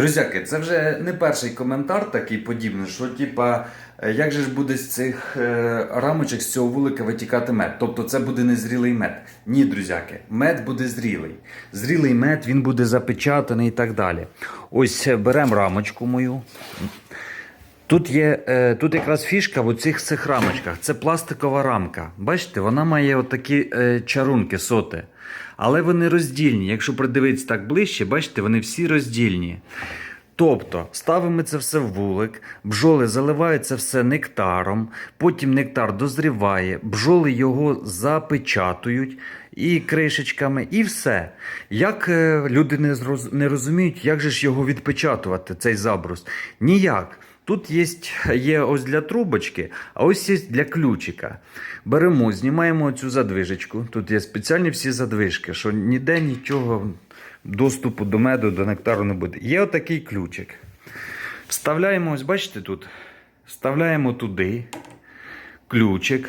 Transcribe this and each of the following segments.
Друзяки, це вже не перший коментар такий подібний, що типа, е, як же ж буде з цих е, рамочок з цього вулика витікати мед? Тобто це буде незрілий мед. Ні, друзяки, мед буде зрілий. Зрілий мед він буде запечатаний і так далі. Ось е, беремо рамочку мою. Тут є е, тут якраз фішка в оцих цих рамочках. Це пластикова рамка. Бачите, вона має отакі е, чарунки, соти. Але вони роздільні. Якщо придивитися так ближче, бачите, вони всі роздільні. Тобто ставимо це все в вулик, бджоли заливають це все нектаром, потім нектар дозріває, бджоли його запечатують і кришечками, і все. Як е, люди не розуміють, як же ж його відпечатувати, цей забрус? Ніяк. Тут є, є ось для трубочки, а ось є для ключика. Беремо, знімаємо цю задвижечку. Тут є спеціальні всі задвижки, що ніде нічого доступу до меду, до нектару не буде. Є отакий ключик. Вставляємо, ось бачите тут, вставляємо туди ключик.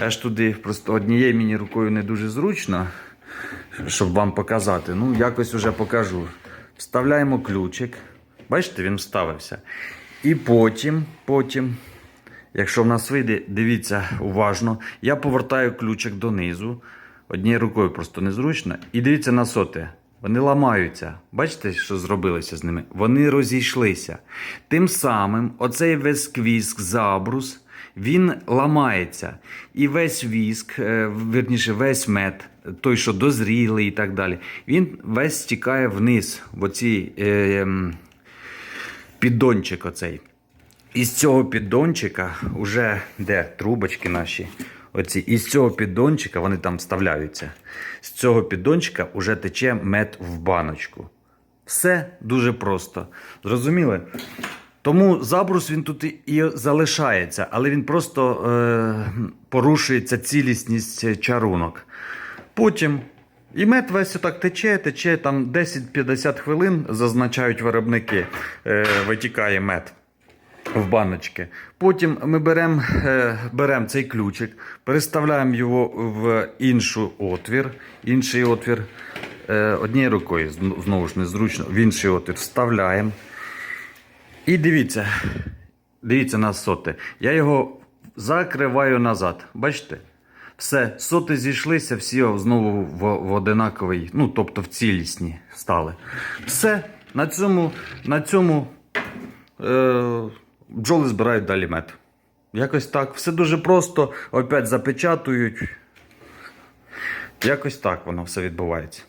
Аж туди просто однією мені рукою не дуже зручно, щоб вам показати. Ну, якось уже покажу. Вставляємо ключик. Бачите, він вставився. І потім, потім, якщо в нас вийде, дивіться уважно, я повертаю ключик донизу. Однією рукою просто незручно. І дивіться на соти. Вони ламаються. Бачите, що зробилося з ними? Вони розійшлися. Тим самим, оцей весь квіск, забрус, він ламається. І весь віск, е, вірніше, весь мед, той, що дозрілий і так далі, він весь стікає вниз, в оці е, ем, піддончик оцей. Із цього піддончика, уже де трубочки наші, оці, із цього піддончика вони там вставляються. З цього піддончика вже тече мед в баночку. Все дуже просто. Зрозуміли? Тому забрус він тут і- залишається, але він просто е, порушується цілісність чарунок. Потім і мед весь отак тече, тече там 10-50 хвилин, зазначають виробники, е, витікає мед в баночки. Потім ми беремо е, берем цей ключик, переставляємо його в інший отвір, інший отвір. Е, однією рукою, знову ж незручно, в інший отвір вставляємо. І дивіться, дивіться на соти. Я його закриваю назад. Бачите? Все, соти зійшлися, всі знову в, в одинаковий, ну тобто в цілісні стали. Все, на цьому, на цьому е, бджоли збирають далі мед. Якось так. Все дуже просто. Опять запечатують. Якось так воно все відбувається.